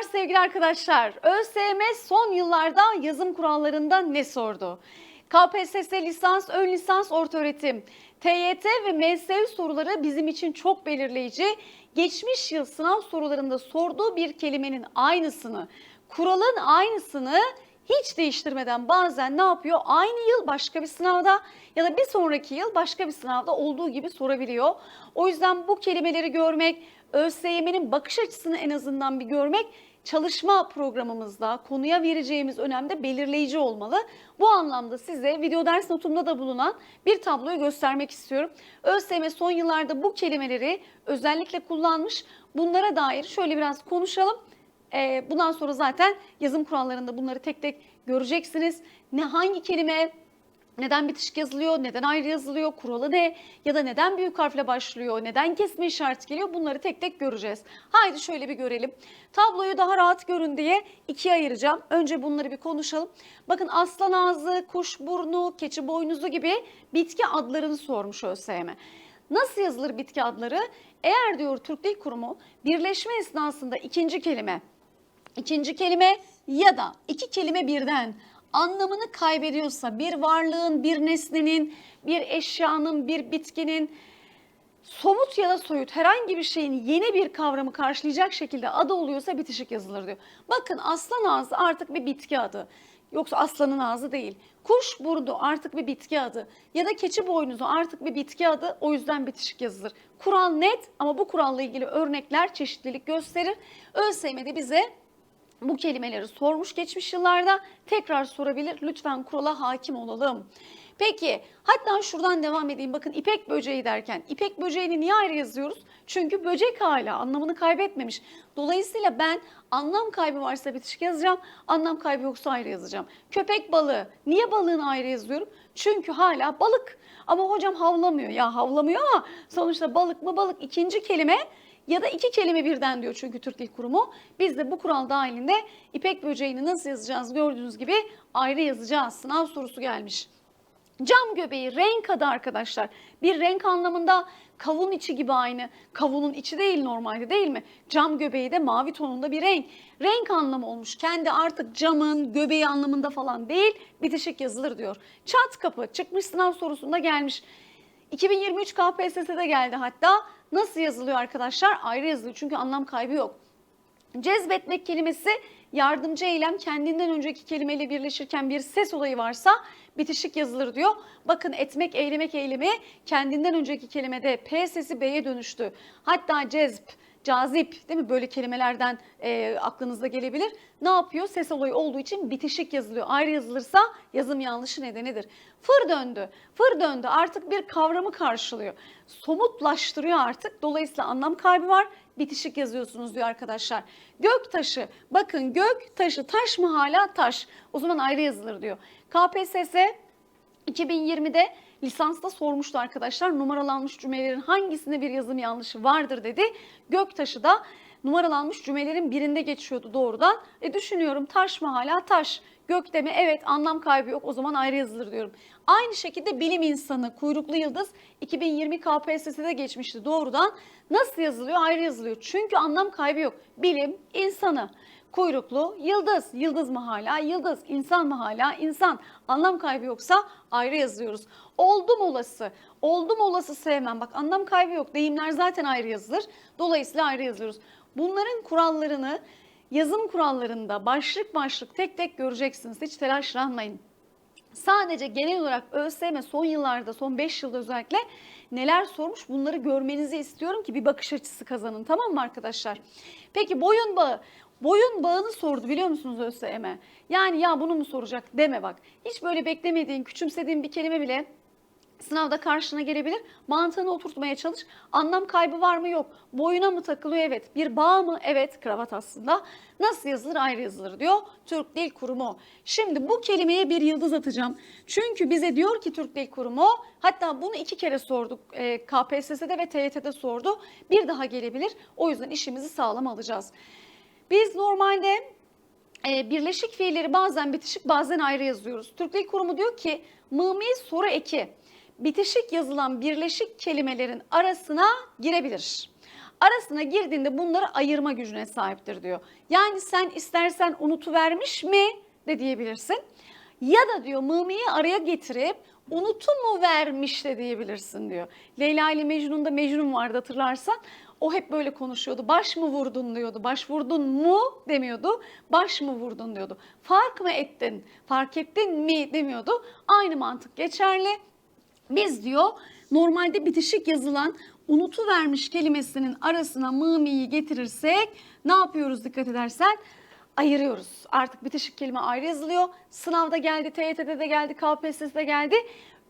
Merhabalar sevgili arkadaşlar. ÖSYM son yıllarda yazım kurallarında ne sordu? KPSS lisans, ön lisans, orta öğretim, TYT ve MSÜ soruları bizim için çok belirleyici. Geçmiş yıl sınav sorularında sorduğu bir kelimenin aynısını, kuralın aynısını hiç değiştirmeden bazen ne yapıyor? Aynı yıl başka bir sınavda ya da bir sonraki yıl başka bir sınavda olduğu gibi sorabiliyor. O yüzden bu kelimeleri görmek, ÖSYM'nin bakış açısını en azından bir görmek çalışma programımızda konuya vereceğimiz önemde belirleyici olmalı. Bu anlamda size video ders notumda da bulunan bir tabloyu göstermek istiyorum. ÖSYM son yıllarda bu kelimeleri özellikle kullanmış. Bunlara dair şöyle biraz konuşalım. Ee, bundan sonra zaten yazım kurallarında bunları tek tek göreceksiniz. Ne hangi kelime neden bitişik yazılıyor, neden ayrı yazılıyor, kuralı ne ya da neden büyük harfle başlıyor, neden kesme işareti geliyor bunları tek tek göreceğiz. Haydi şöyle bir görelim. Tabloyu daha rahat görün diye ikiye ayıracağım. Önce bunları bir konuşalım. Bakın aslan ağzı, kuş burnu, keçi boynuzu gibi bitki adlarını sormuş ÖSYM. Nasıl yazılır bitki adları? Eğer diyor Türk Dil Kurumu birleşme esnasında ikinci kelime, ikinci kelime ya da iki kelime birden anlamını kaybediyorsa bir varlığın, bir nesnenin, bir eşyanın, bir bitkinin somut ya da soyut herhangi bir şeyin yeni bir kavramı karşılayacak şekilde adı oluyorsa bitişik yazılır diyor. Bakın aslan ağzı artık bir bitki adı. Yoksa aslanın ağzı değil. Kuş burnu artık bir bitki adı. Ya da keçi boynuzu artık bir bitki adı. O yüzden bitişik yazılır. Kural net ama bu kuralla ilgili örnekler çeşitlilik gösterir. ÖSYM'de bize bu kelimeleri sormuş geçmiş yıllarda tekrar sorabilir. Lütfen kurala hakim olalım. Peki hatta şuradan devam edeyim. Bakın ipek böceği derken ipek böceğini niye ayrı yazıyoruz? Çünkü böcek hala anlamını kaybetmemiş. Dolayısıyla ben anlam kaybı varsa bitişik yazacağım. Anlam kaybı yoksa ayrı yazacağım. Köpek balığı. Niye balığını ayrı yazıyorum? Çünkü hala balık. Ama hocam havlamıyor. Ya havlamıyor ama sonuçta balık mı balık ikinci kelime ya da iki kelime birden diyor çünkü Türk Dil Kurumu. Biz de bu kural dahilinde ipek böceğini nasıl yazacağız gördüğünüz gibi ayrı yazacağız. Sınav sorusu gelmiş. Cam göbeği renk adı arkadaşlar. Bir renk anlamında kavun içi gibi aynı. Kavunun içi değil normalde değil mi? Cam göbeği de mavi tonunda bir renk. Renk anlamı olmuş. Kendi artık camın göbeği anlamında falan değil bitişik yazılır diyor. Çat kapı çıkmış sınav sorusunda gelmiş. 2023 KPSS'de geldi hatta. Nasıl yazılıyor arkadaşlar? Ayrı yazılıyor çünkü anlam kaybı yok. Cezbetmek kelimesi yardımcı eylem kendinden önceki kelimeyle birleşirken bir ses olayı varsa bitişik yazılır diyor. Bakın etmek, eylemek eylemi kendinden önceki kelimede P sesi B'ye dönüştü. Hatta cezb, cazip değil mi böyle kelimelerden e, aklınızda gelebilir. Ne yapıyor? Ses olayı olduğu için bitişik yazılıyor. Ayrı yazılırsa yazım yanlışı nedenidir. Fır döndü. Fır döndü artık bir kavramı karşılıyor. Somutlaştırıyor artık. Dolayısıyla anlam kaybı var. Bitişik yazıyorsunuz diyor arkadaşlar. Gök taşı. Bakın gök taşı taş mı hala taş. O zaman ayrı yazılır diyor. KPSS 2020'de lisansta sormuştu arkadaşlar. Numaralanmış cümlelerin hangisinde bir yazım yanlışı vardır dedi. Göktaşı da numaralanmış cümlelerin birinde geçiyordu doğrudan. E düşünüyorum taş mı hala taş. Gök deme evet anlam kaybı yok o zaman ayrı yazılır diyorum. Aynı şekilde bilim insanı kuyruklu yıldız 2020 KPSS'de geçmişti doğrudan. Nasıl yazılıyor? Ayrı yazılıyor. Çünkü anlam kaybı yok. Bilim insanı. Kuyruklu yıldız. Yıldız mı hala? Yıldız. İnsan mı hala? İnsan. Anlam kaybı yoksa ayrı yazıyoruz. Oldum olası. Oldum olası sevmem. Bak anlam kaybı yok. Deyimler zaten ayrı yazılır. Dolayısıyla ayrı yazıyoruz. Bunların kurallarını yazım kurallarında başlık başlık tek tek göreceksiniz. Hiç telaşlanmayın. Sadece genel olarak ÖSYM son yıllarda, son 5 yılda özellikle neler sormuş bunları görmenizi istiyorum ki bir bakış açısı kazanın tamam mı arkadaşlar? Peki boyun bağı. Boyun bağını sordu biliyor musunuz ÖSYM? Yani ya bunu mu soracak deme bak. Hiç böyle beklemediğin, küçümsediğin bir kelime bile sınavda karşına gelebilir. Mantığını oturtmaya çalış. Anlam kaybı var mı? Yok. Boyuna mı takılıyor? Evet. Bir bağ mı? Evet. Kravat aslında. Nasıl yazılır? Ayrı yazılır diyor Türk Dil Kurumu. Şimdi bu kelimeye bir yıldız atacağım. Çünkü bize diyor ki Türk Dil Kurumu hatta bunu iki kere sorduk. E, KPSS'de ve TYT'de sordu. Bir daha gelebilir. O yüzden işimizi sağlam alacağız. Biz normalde e, birleşik fiilleri bazen bitişik bazen ayrı yazıyoruz. Türk Dil Kurumu diyor ki mımi soru eki bitişik yazılan birleşik kelimelerin arasına girebilir. arasına girdiğinde bunları ayırma gücüne sahiptir diyor. Yani sen istersen unutuvermiş mi de diyebilirsin. Ya da diyor mımiyi araya getirip unutu mu vermiş de diyebilirsin diyor. Leyla ile Mecnun'da Mecnun vardı hatırlarsan. O hep böyle konuşuyordu. Baş mı vurdun diyordu. Baş vurdun mu demiyordu. Baş mı vurdun diyordu. Fark mı ettin? Fark ettin mi demiyordu. Aynı mantık geçerli. Biz diyor normalde bitişik yazılan unutu vermiş kelimesinin arasına mımiyi getirirsek ne yapıyoruz dikkat edersen? Ayırıyoruz. Artık bitişik kelime ayrı yazılıyor. Sınavda geldi, TYT'de de geldi, KPSS'de geldi.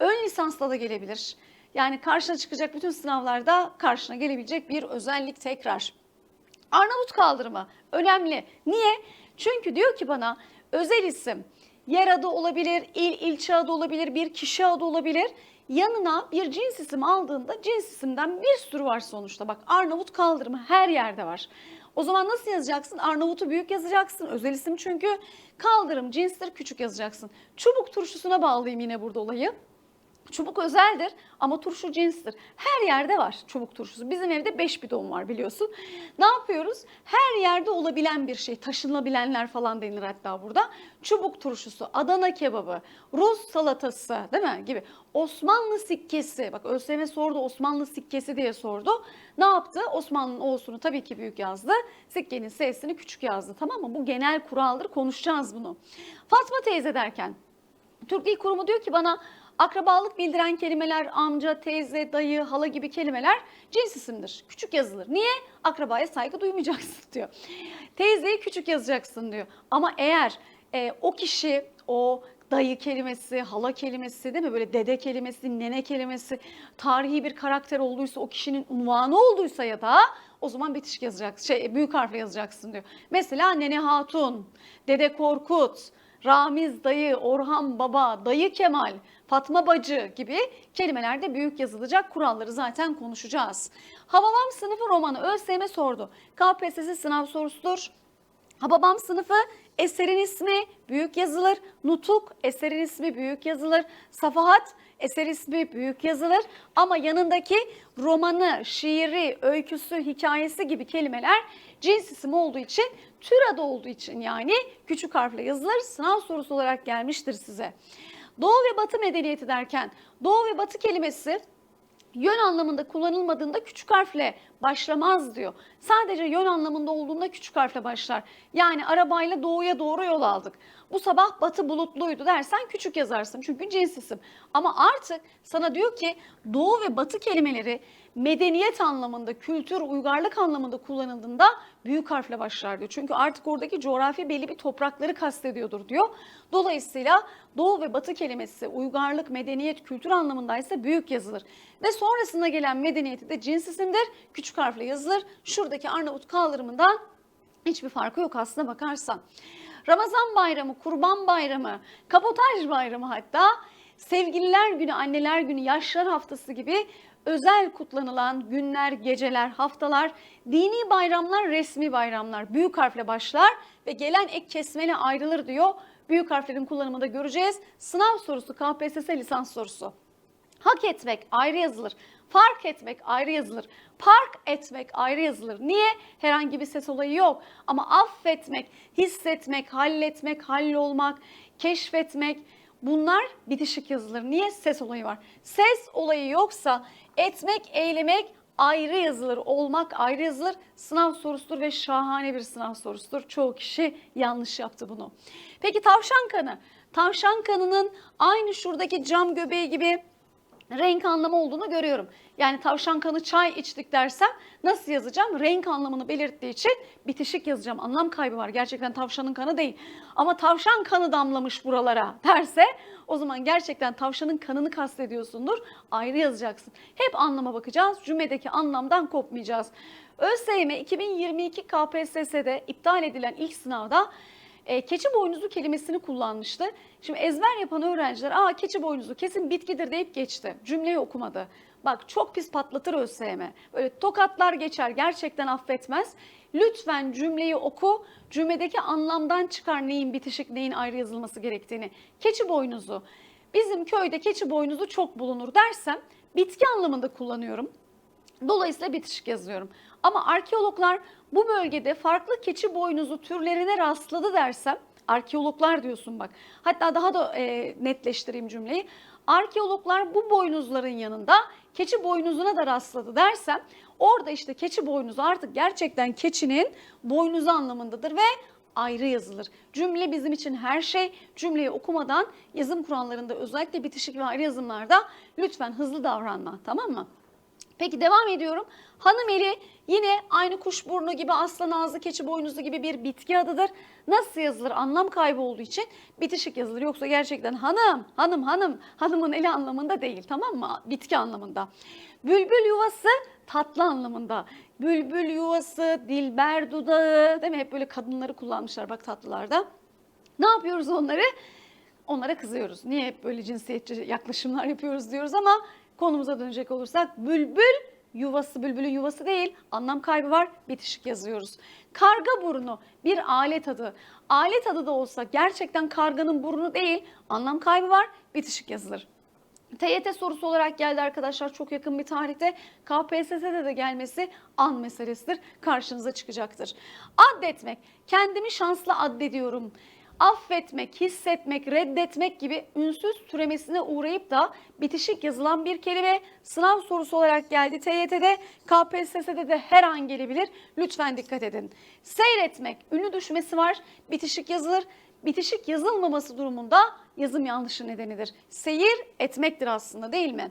Ön lisansla da gelebilir. Yani karşına çıkacak bütün sınavlarda karşına gelebilecek bir özellik tekrar. Arnavut kaldırımı önemli. Niye? Çünkü diyor ki bana özel isim yer adı olabilir, il ilçe adı olabilir, bir kişi adı olabilir. Yanına bir cins isim aldığında cins isimden bir sürü var sonuçta. Bak Arnavut kaldırımı her yerde var. O zaman nasıl yazacaksın? Arnavut'u büyük yazacaksın. Özel isim çünkü. Kaldırım cinstir küçük yazacaksın. Çubuk turşusuna bağlayayım yine burada olayı. Çubuk özeldir ama turşu cinstir. Her yerde var çubuk turşusu. Bizim evde 5 bidon var biliyorsun. Ne yapıyoruz? Her yerde olabilen bir şey. Taşınabilenler falan denir hatta burada. Çubuk turşusu, Adana kebabı, Rus salatası değil mi? Gibi. Osmanlı sikkesi. Bak ÖSYM sordu Osmanlı sikkesi diye sordu. Ne yaptı? Osmanlı'nın O'sunu tabii ki büyük yazdı. Sikkenin S'sini küçük yazdı. Tamam mı? Bu genel kuraldır. Konuşacağız bunu. Fatma teyze derken Türk Dil Kurumu diyor ki bana akrabalık bildiren kelimeler amca, teyze, dayı, hala gibi kelimeler cins isimdir. Küçük yazılır. Niye? Akrabaya saygı duymayacaksın diyor. Teyzeyi küçük yazacaksın diyor. Ama eğer e, o kişi o dayı kelimesi, hala kelimesi değil mi? Böyle dede kelimesi, nene kelimesi, tarihi bir karakter olduysa, o kişinin unvanı olduysa ya da o zaman bitişik yazacaksın, şey büyük harfle yazacaksın diyor. Mesela Nene Hatun, Dede Korkut, Ramiz dayı, Orhan baba, dayı Kemal, Fatma bacı gibi kelimelerde büyük yazılacak kuralları zaten konuşacağız. Hababam sınıfı romanı ÖSYM sordu. KPSS sınav sorusudur. Hababam sınıfı eserin ismi büyük yazılır. Nutuk eserin ismi büyük yazılır. Safahat eser ismi büyük yazılır. Ama yanındaki romanı, şiiri, öyküsü, hikayesi gibi kelimeler cins isim olduğu için, tür adı olduğu için yani küçük harfle yazılır. Sınav sorusu olarak gelmiştir size. Doğu ve Batı medeniyeti derken Doğu ve Batı kelimesi yön anlamında kullanılmadığında küçük harfle başlamaz diyor. Sadece yön anlamında olduğunda küçük harfle başlar. Yani arabayla doğuya doğru yol aldık. Bu sabah batı bulutluydu dersen küçük yazarsın çünkü cins isim. Ama artık sana diyor ki doğu ve batı kelimeleri medeniyet anlamında, kültür, uygarlık anlamında kullanıldığında büyük harfle başlar diyor. Çünkü artık oradaki coğrafi belli bir toprakları kastediyordur diyor. Dolayısıyla doğu ve batı kelimesi uygarlık, medeniyet, kültür anlamındaysa büyük yazılır. Ve sonrasında gelen medeniyeti de cins isimdir. Küçük harfle yazılır. Şuradaki Arnavut kaldırımından hiçbir farkı yok aslına bakarsan. Ramazan bayramı, kurban bayramı, kapotaj bayramı hatta sevgililer günü, anneler günü, yaşlar haftası gibi özel kutlanılan günler, geceler, haftalar, dini bayramlar, resmi bayramlar büyük harfle başlar ve gelen ek kesmeyle ayrılır diyor. Büyük harflerin kullanımında göreceğiz. Sınav sorusu KPSS lisans sorusu. Hak etmek ayrı yazılır. Fark etmek ayrı yazılır. Park etmek ayrı yazılır. Niye? Herhangi bir ses olayı yok. Ama affetmek, hissetmek, halletmek, hallolmak, keşfetmek bunlar bitişik yazılır. Niye? Ses olayı var. Ses olayı yoksa etmek, eylemek ayrı yazılır. Olmak ayrı yazılır. Sınav sorusudur ve şahane bir sınav sorusudur. Çoğu kişi yanlış yaptı bunu. Peki tavşan kanı. Tavşan kanının aynı şuradaki cam göbeği gibi renk anlamı olduğunu görüyorum. Yani tavşan kanı çay içtik dersem nasıl yazacağım? Renk anlamını belirttiği için bitişik yazacağım. Anlam kaybı var. Gerçekten tavşanın kanı değil. Ama tavşan kanı damlamış buralara derse o zaman gerçekten tavşanın kanını kastediyorsundur. Ayrı yazacaksın. Hep anlama bakacağız. Cümledeki anlamdan kopmayacağız. ÖSYM 2022 KPSS'de iptal edilen ilk sınavda e, keçi boynuzu kelimesini kullanmıştı. Şimdi ezber yapan öğrenciler aa keçi boynuzu kesin bitkidir deyip geçti. Cümleyi okumadı. Bak çok pis patlatır ÖSYM. Böyle tokatlar geçer gerçekten affetmez. Lütfen cümleyi oku. Cümledeki anlamdan çıkar neyin bitişik neyin ayrı yazılması gerektiğini. Keçi boynuzu. Bizim köyde keçi boynuzu çok bulunur dersem bitki anlamında kullanıyorum. Dolayısıyla bitişik yazıyorum. Ama arkeologlar bu bölgede farklı keçi boynuzu türlerine rastladı dersem, arkeologlar diyorsun bak. Hatta daha da e, netleştireyim cümleyi. Arkeologlar bu boynuzların yanında keçi boynuzuna da rastladı dersem, orada işte keçi boynuzu artık gerçekten keçinin boynuzu anlamındadır ve ayrı yazılır. Cümle bizim için her şey. Cümleyi okumadan yazım kurallarında özellikle bitişik ve ayrı yazımlarda lütfen hızlı davranma tamam mı? Peki devam ediyorum. Hanım eli yine aynı kuşburnu gibi aslan ağzı keçi boynuzu gibi bir bitki adıdır. Nasıl yazılır? Anlam kaybı olduğu için bitişik yazılır. Yoksa gerçekten hanım, hanım, hanım, hanımın eli anlamında değil tamam mı? Bitki anlamında. Bülbül yuvası tatlı anlamında. Bülbül yuvası, dilber dudağı değil mi? Hep böyle kadınları kullanmışlar bak tatlılarda. Ne yapıyoruz onları? Onlara kızıyoruz. Niye hep böyle cinsiyetçi yaklaşımlar yapıyoruz diyoruz ama konumuza dönecek olursak bülbül yuvası bülbülün yuvası değil anlam kaybı var bitişik yazıyoruz. Karga burnu bir alet adı. Alet adı da olsa gerçekten karganın burnu değil anlam kaybı var bitişik yazılır. TYT sorusu olarak geldi arkadaşlar çok yakın bir tarihte. KPSS'de de gelmesi an meselesidir. Karşınıza çıkacaktır. Addetmek. Kendimi şanslı addediyorum. Affetmek, hissetmek, reddetmek gibi ünsüz türemesine uğrayıp da bitişik yazılan bir kelime sınav sorusu olarak geldi TYT'de, KPSS'de de her an gelebilir. Lütfen dikkat edin. Seyretmek, ünlü düşmesi var, bitişik yazılır. Bitişik yazılmaması durumunda yazım yanlışı nedenidir. Seyir etmektir aslında değil mi?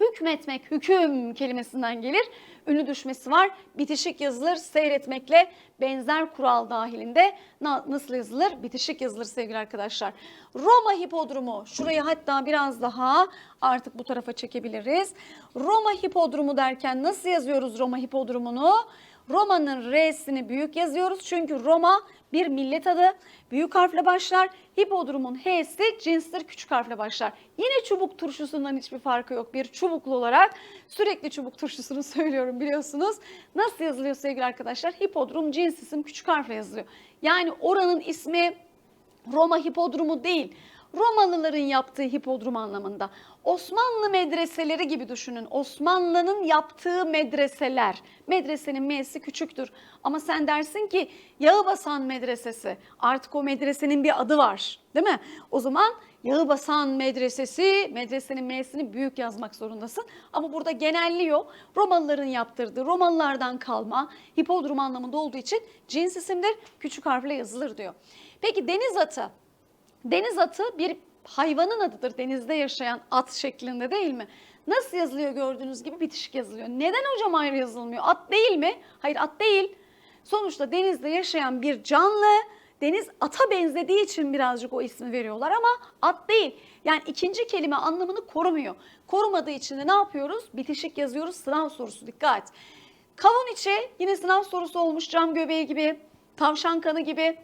Hükmetmek, hüküm kelimesinden gelir. Ünlü düşmesi var. Bitişik yazılır. Seyretmekle benzer kural dahilinde na- nasıl yazılır? Bitişik yazılır sevgili arkadaşlar. Roma hipodromu. Şurayı hatta biraz daha artık bu tarafa çekebiliriz. Roma hipodromu derken nasıl yazıyoruz Roma hipodromunu? Roma'nın R'sini büyük yazıyoruz çünkü Roma bir millet adı. Büyük harfle başlar. Hipodromun H'si cinstir küçük harfle başlar. Yine çubuk turşusundan hiçbir farkı yok. Bir çubuklu olarak sürekli çubuk turşusunu söylüyorum biliyorsunuz. Nasıl yazılıyor sevgili arkadaşlar? Hipodrom cins isim küçük harfle yazılıyor. Yani oranın ismi Roma hipodromu değil. Romalıların yaptığı hipodrom anlamında. Osmanlı medreseleri gibi düşünün. Osmanlı'nın yaptığı medreseler. Medresenin M'si küçüktür. Ama sen dersin ki Yağıbasan Medresesi. Artık o medresenin bir adı var. Değil mi? O zaman Yağıbasan Medresesi, medresenin M'sini büyük yazmak zorundasın. Ama burada genelliyor. Romalıların yaptırdığı, Romalılardan kalma hipodrom anlamında olduğu için cins isimdir. Küçük harfle yazılır diyor. Peki deniz atı. Deniz atı bir hayvanın adıdır. Denizde yaşayan at şeklinde değil mi? Nasıl yazılıyor gördüğünüz gibi bitişik yazılıyor. Neden hocam ayrı yazılmıyor? At değil mi? Hayır at değil. Sonuçta denizde yaşayan bir canlı deniz ata benzediği için birazcık o ismi veriyorlar ama at değil. Yani ikinci kelime anlamını korumuyor. Korumadığı için de ne yapıyoruz? Bitişik yazıyoruz. Sınav sorusu dikkat. Kavun içi yine sınav sorusu olmuş cam göbeği gibi, tavşan kanı gibi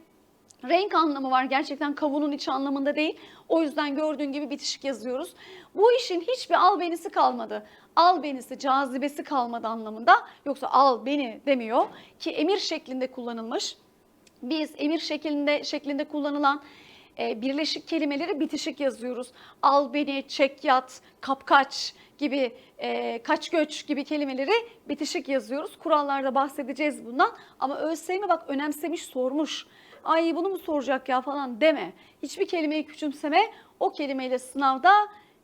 renk anlamı var. Gerçekten kavunun içi anlamında değil. O yüzden gördüğün gibi bitişik yazıyoruz. Bu işin hiçbir albenisi kalmadı. Albenisi, cazibesi kalmadı anlamında. Yoksa al beni demiyor ki emir şeklinde kullanılmış. Biz emir şeklinde şeklinde kullanılan e, birleşik kelimeleri bitişik yazıyoruz. Al beni, çek yat, kapkaç gibi e, kaç göç gibi kelimeleri bitişik yazıyoruz. Kurallarda bahsedeceğiz bundan ama ÖSYM bak önemsemiş sormuş. Ay bunu mu soracak ya falan deme. Hiçbir kelimeyi küçümseme. O kelimeyle sınavda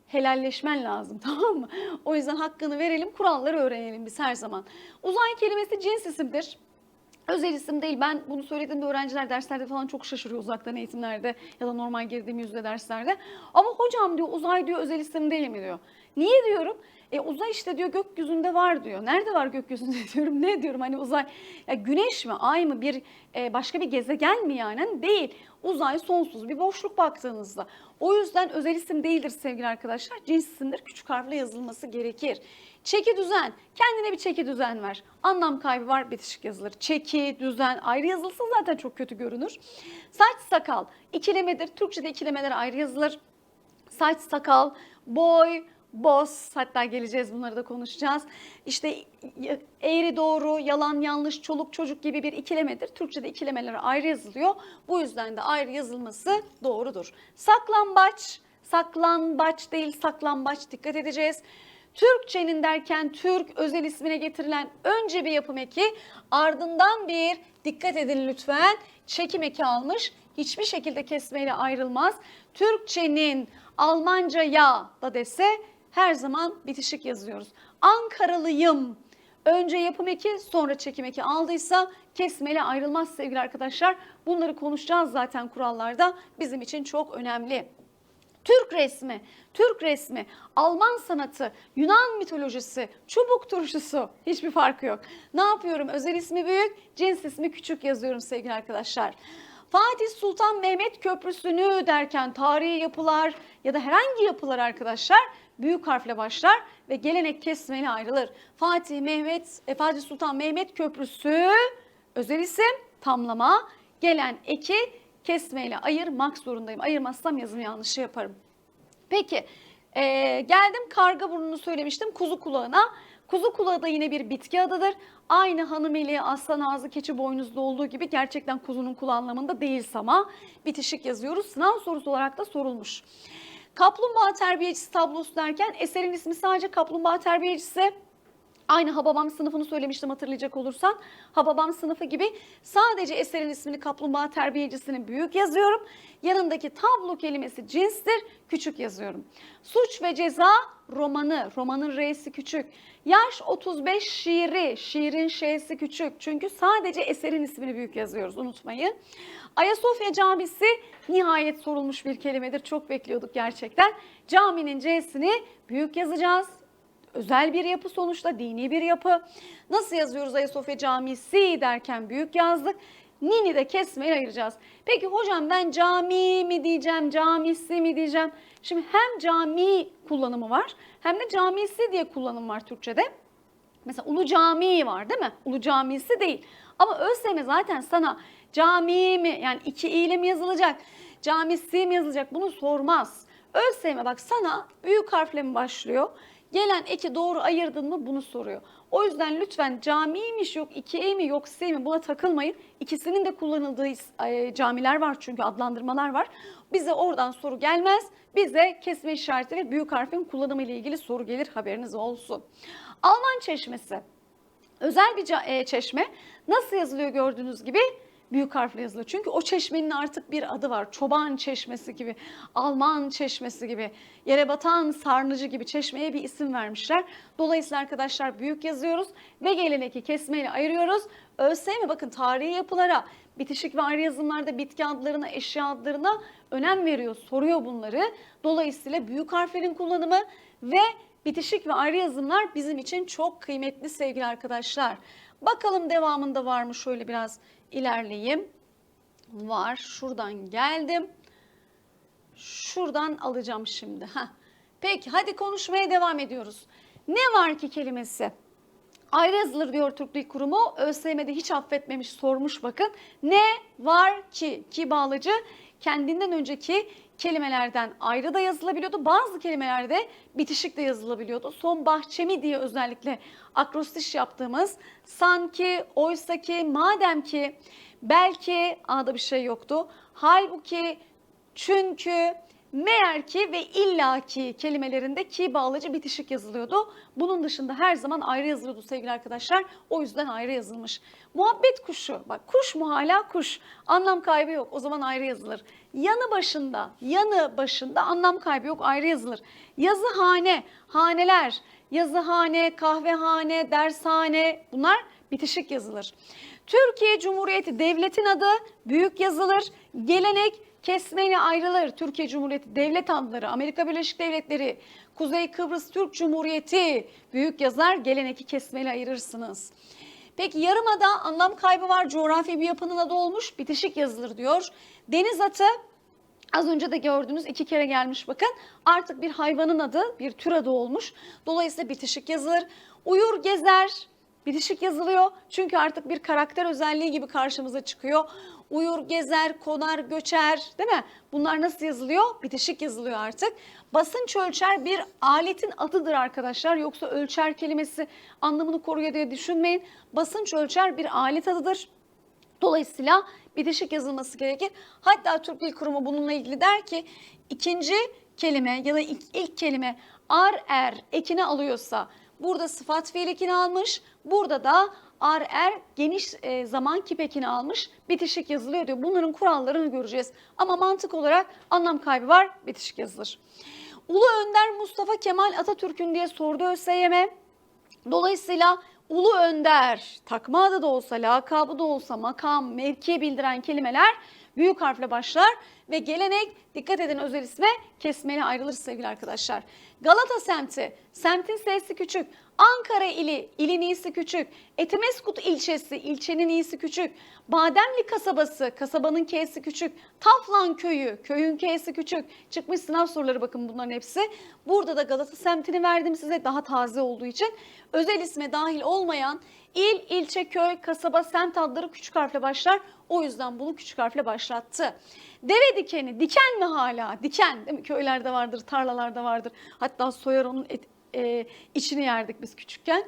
helalleşmen lazım tamam mı? O yüzden hakkını verelim, kuralları öğrenelim biz her zaman. Uzay kelimesi cins isimdir. Özel isim değil. Ben bunu söylediğimde öğrenciler derslerde falan çok şaşırıyor uzaktan eğitimlerde ya da normal girdiğim yüzde derslerde. Ama hocam diyor uzay diyor özel isim değil mi diyor. Niye diyorum? E uzay işte diyor gökyüzünde var diyor. Nerede var gökyüzünde diyorum. Ne diyorum hani uzay ya güneş mi ay mı bir e, başka bir gezegen mi yani? Hani değil. Uzay sonsuz bir boşluk baktığınızda. O yüzden özel isim değildir sevgili arkadaşlar. Cins isimdir. Küçük harfle yazılması gerekir. Çeki düzen. Kendine bir çeki düzen ver. Anlam kaybı var bitişik yazılır. Çeki, düzen ayrı yazılsa zaten çok kötü görünür. Saç sakal ikilemedir. Türkçe'de ikilemeler ayrı yazılır. Saç sakal, boy, boz hatta geleceğiz bunları da konuşacağız. İşte eğri doğru, yalan yanlış, çoluk çocuk gibi bir ikilemedir. Türkçe'de ikilemeler ayrı yazılıyor. Bu yüzden de ayrı yazılması doğrudur. Saklambaç, saklambaç değil saklambaç dikkat edeceğiz. Türkçenin derken Türk özel ismine getirilen önce bir yapım eki ardından bir dikkat edin lütfen çekim eki almış. Hiçbir şekilde kesmeyle ayrılmaz. Türkçenin Almanca ya da dese her zaman bitişik yazıyoruz. Ankaralıyım. Önce yapım eki sonra çekim eki aldıysa kesmeyle ayrılmaz sevgili arkadaşlar. Bunları konuşacağız zaten kurallarda. Bizim için çok önemli. Türk resmi, Türk resmi, Alman sanatı, Yunan mitolojisi, çubuk turşusu hiçbir farkı yok. Ne yapıyorum? Özel ismi büyük, cins ismi küçük yazıyorum sevgili arkadaşlar. Fatih Sultan Mehmet Köprüsü'nü derken tarihi yapılar ya da herhangi yapılar arkadaşlar büyük harfle başlar ve gelenek kesmeyle ayrılır. Fatih Mehmet, e, Fatih Sultan Mehmet Köprüsü özel isim, tamlama, gelen eki kesmeyle ayırmak zorundayım. Ayırmazsam yazım yanlışı yaparım. Peki e, geldim karga burnunu söylemiştim kuzu kulağına. Kuzu kulağı da yine bir bitki adıdır. Aynı hanımeli, aslan ağzı, keçi boynuzlu olduğu gibi gerçekten kuzunun kulağı anlamında değil ama bitişik yazıyoruz. Sınav sorusu olarak da sorulmuş. Kaplumbağa terbiyecisi tablosu derken eserin ismi sadece kaplumbağa terbiyecisi. Aynı Hababam sınıfını söylemiştim hatırlayacak olursan. Hababam sınıfı gibi sadece eserin ismini kaplumbağa terbiyecisini büyük yazıyorum. Yanındaki tablo kelimesi cinstir, küçük yazıyorum. Suç ve ceza romanı, romanın R'si küçük. Yaş 35 şiiri, şiirin Ş'si küçük. Çünkü sadece eserin ismini büyük yazıyoruz unutmayın. Ayasofya Camisi nihayet sorulmuş bir kelimedir. Çok bekliyorduk gerçekten. Caminin C'sini büyük yazacağız özel bir yapı sonuçta dini bir yapı. Nasıl yazıyoruz Ayasofya Camisi derken büyük yazdık. Nini de kesmeyi ayıracağız. Peki hocam ben cami mi diyeceğim, camisi mi diyeceğim? Şimdi hem cami kullanımı var hem de camisi diye kullanım var Türkçe'de. Mesela Ulu Cami var değil mi? Ulu Camisi değil. Ama ÖSYM zaten sana cami mi yani iki i ile mi yazılacak, camisi mi yazılacak bunu sormaz. ÖSYM bak sana büyük harfle mi başlıyor? Gelen eki doğru ayırdın mı bunu soruyor. O yüzden lütfen camiymiş yok, iki e mi yok s mi buna takılmayın. İkisinin de kullanıldığı camiler var çünkü adlandırmalar var. Bize oradan soru gelmez. Bize kesme işareti ve büyük harfin kullanımı ile ilgili soru gelir haberiniz olsun. Alman çeşmesi. Özel bir e, çeşme. Nasıl yazılıyor gördüğünüz gibi? Büyük harfle yazılıyor. Çünkü o çeşmenin artık bir adı var. Çoban çeşmesi gibi, Alman çeşmesi gibi, yere batan sarnıcı gibi çeşmeye bir isim vermişler. Dolayısıyla arkadaşlar büyük yazıyoruz ve geleneki kesmeyle ayırıyoruz. ÖSYM bakın tarihi yapılara, bitişik ve ayrı yazımlarda bitki adlarına, eşya adlarına önem veriyor, soruyor bunları. Dolayısıyla büyük harflerin kullanımı ve bitişik ve ayrı yazımlar bizim için çok kıymetli sevgili arkadaşlar. Bakalım devamında var mı şöyle biraz ilerleyeyim. Var. Şuradan geldim. Şuradan alacağım şimdi. Heh. Peki hadi konuşmaya devam ediyoruz. Ne var ki kelimesi? Ayrı yazılır diyor Türk Dil Kurumu. ÖSYM'de hiç affetmemiş sormuş bakın. Ne var ki? Ki bağlıcı kendinden önceki kelimelerden ayrı da yazılabiliyordu. Bazı kelimelerde bitişik de yazılabiliyordu. Son bahçemi diye özellikle akrostiş yaptığımız sanki, oysaki, madem ki, belki A'da bir şey yoktu. Halbuki, çünkü, meğer ki ve illaki kelimelerinde ki bağlıcı bitişik yazılıyordu. Bunun dışında her zaman ayrı yazılıyordu sevgili arkadaşlar. O yüzden ayrı yazılmış. Muhabbet kuşu. Bak kuş mu hala kuş. Anlam kaybı yok. O zaman ayrı yazılır. Yanı başında, yanı başında anlam kaybı yok. Ayrı yazılır. Yazıhane, haneler, yazıhane, kahvehane, dershane bunlar bitişik yazılır. Türkiye Cumhuriyeti devletin adı büyük yazılır. Gelenek kesmeyle ayrılır. Türkiye Cumhuriyeti devlet adları, Amerika Birleşik Devletleri, Kuzey Kıbrıs Türk Cumhuriyeti büyük yazar geleneki kesmeyle ayırırsınız. Peki yarımada anlam kaybı var. Coğrafi bir yapının adı olmuş. Bitişik yazılır diyor. Deniz atı Az önce de gördüğünüz iki kere gelmiş bakın. Artık bir hayvanın adı, bir tür adı olmuş. Dolayısıyla bitişik yazılır. Uyur gezer, bitişik yazılıyor. Çünkü artık bir karakter özelliği gibi karşımıza çıkıyor. Uyur, gezer, konar, göçer değil mi? Bunlar nasıl yazılıyor? Bitişik yazılıyor artık. Basınç ölçer bir aletin adıdır arkadaşlar. Yoksa ölçer kelimesi anlamını koruyor diye düşünmeyin. Basınç ölçer bir alet adıdır. Dolayısıyla bitişik yazılması gerekir. Hatta Türk Dil Kurumu bununla ilgili der ki ikinci kelime ya da ilk, ilk kelime ar er ekini alıyorsa burada sıfat fiil ekini almış. Burada da ar er geniş e, zaman kip ekini almış. Bitişik yazılıyor diyor. Bunların kurallarını göreceğiz. Ama mantık olarak anlam kaybı var. Bitişik yazılır. Ulu Önder Mustafa Kemal Atatürk'ün diye sordu ÖSYM. Dolayısıyla Ulu Önder, takma adı da olsa, lakabı da olsa, makam, mevkiye bildiren kelimeler büyük harfle başlar ve gelenek dikkat edin özel isme kesmeli ayrılır sevgili arkadaşlar. Galata semti, semtin sesi küçük. Ankara ili, ilin iyisi küçük. Etimeskut ilçesi, ilçenin iyisi küçük. Bademli kasabası, kasabanın k'si küçük. Taflan köyü, köyün k'si küçük. Çıkmış sınav soruları bakın bunların hepsi. Burada da Galata semtini verdim size daha taze olduğu için. Özel isme dahil olmayan il, ilçe, köy, kasaba, semt adları küçük harfle başlar. O yüzden bunu küçük harfle başlattı. Deve dikeni, diken mi hala? Diken değil mi? Köylerde vardır, tarlalarda vardır. Hatta soyar onun et, e, içini yerdik biz küçükken.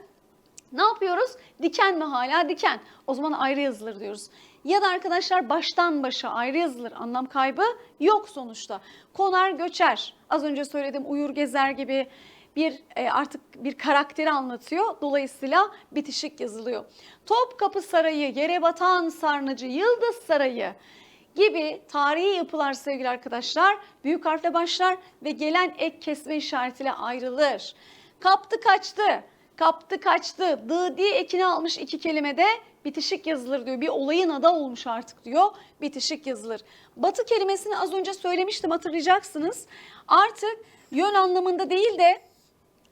Ne yapıyoruz? Diken mi hala? Diken. O zaman ayrı yazılır diyoruz. Ya da arkadaşlar baştan başa ayrı yazılır. Anlam kaybı yok sonuçta. Konar göçer. Az önce söyledim uyur gezer gibi bir e, artık bir karakteri anlatıyor. Dolayısıyla bitişik yazılıyor. Topkapı Sarayı, Yere Batan Sarnıcı, Yıldız Sarayı gibi tarihi yapılar sevgili arkadaşlar büyük harfle başlar ve gelen ek kesme işaretiyle ayrılır. Kaptı kaçtı, kaptı kaçtı, dı diye ekini almış iki kelimede bitişik yazılır diyor. Bir olayın adı olmuş artık diyor. Bitişik yazılır. Batı kelimesini az önce söylemiştim hatırlayacaksınız. Artık yön anlamında değil de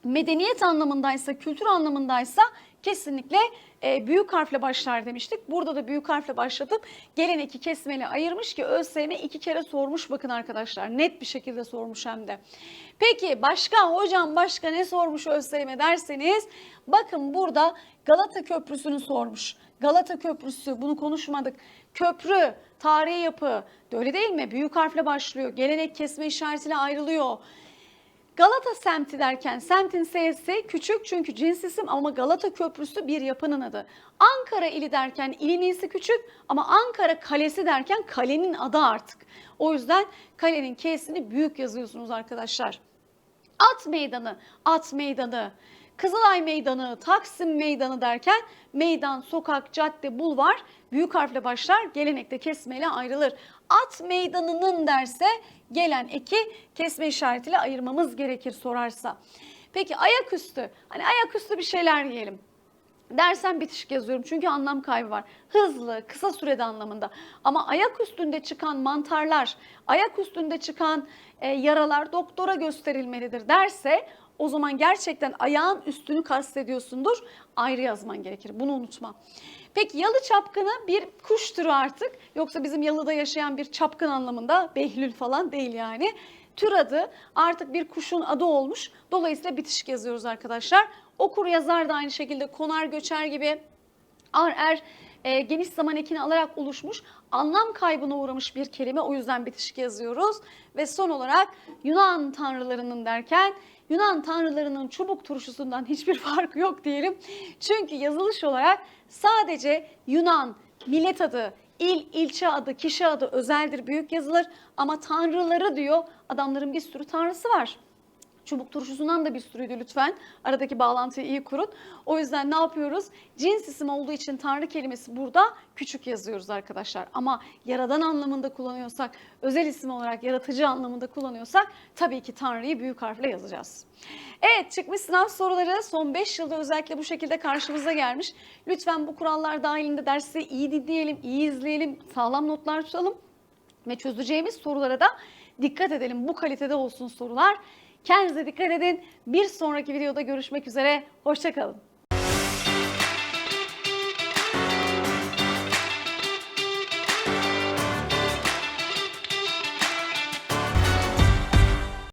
medeniyet anlamındaysa, kültür anlamındaysa kesinlikle e, büyük harfle başlar demiştik. Burada da büyük harfle başlatıp gelen iki kesmeli ayırmış ki ÖSYM iki kere sormuş bakın arkadaşlar. Net bir şekilde sormuş hem de. Peki başka hocam başka ne sormuş ÖSYM derseniz bakın burada Galata Köprüsü'nü sormuş. Galata Köprüsü bunu konuşmadık. Köprü, tarihi yapı öyle değil mi? Büyük harfle başlıyor. Gelenek kesme işaretiyle ayrılıyor. Galata semti derken semtin S'si küçük çünkü cins isim ama Galata Köprüsü bir yapının adı. Ankara ili derken ilin iyisi küçük ama Ankara Kalesi derken kalenin adı artık. O yüzden kalenin K'sini büyük yazıyorsunuz arkadaşlar. At meydanı, at meydanı. Kızılay Meydanı, Taksim Meydanı derken meydan, sokak, cadde, bulvar büyük harfle başlar, gelenekte kesmeyle ayrılır. At meydanının derse gelen eki kesme işaretiyle ayırmamız gerekir sorarsa. Peki ayaküstü, hani ayaküstü bir şeyler yiyelim dersen bitişik yazıyorum çünkü anlam kaybı var. Hızlı, kısa sürede anlamında. Ama ayak üstünde çıkan mantarlar, ayak üstünde çıkan e, yaralar doktora gösterilmelidir derse o zaman gerçekten ayağın üstünü kastediyorsundur. Ayrı yazman gerekir. Bunu unutma. Peki yalı çapkını bir kuş türü artık. Yoksa bizim yalıda yaşayan bir çapkın anlamında Behlül falan değil yani. Tür adı artık bir kuşun adı olmuş. Dolayısıyla bitişik yazıyoruz arkadaşlar. Okur yazar da aynı şekilde konar göçer gibi ar er e, geniş zaman ekini alarak oluşmuş anlam kaybına uğramış bir kelime. O yüzden bitişik yazıyoruz. Ve son olarak Yunan tanrılarının derken Yunan tanrılarının çubuk turşusundan hiçbir farkı yok diyelim. Çünkü yazılış olarak sadece Yunan millet adı, il, ilçe adı, kişi adı özeldir, büyük yazılır. Ama tanrıları diyor, adamların bir sürü tanrısı var. Çubuk turşusundan da bir sürüydü lütfen. Aradaki bağlantıyı iyi kurun. O yüzden ne yapıyoruz? Cins isim olduğu için tanrı kelimesi burada küçük yazıyoruz arkadaşlar. Ama yaradan anlamında kullanıyorsak, özel isim olarak yaratıcı anlamında kullanıyorsak tabii ki tanrıyı büyük harfle yazacağız. Evet çıkmış sınav soruları son 5 yılda özellikle bu şekilde karşımıza gelmiş. Lütfen bu kurallar dahilinde dersi iyi dinleyelim, iyi izleyelim, sağlam notlar tutalım ve çözeceğimiz sorulara da dikkat edelim. Bu kalitede olsun sorular. Kendinize dikkat edin. Bir sonraki videoda görüşmek üzere. Hoşçakalın.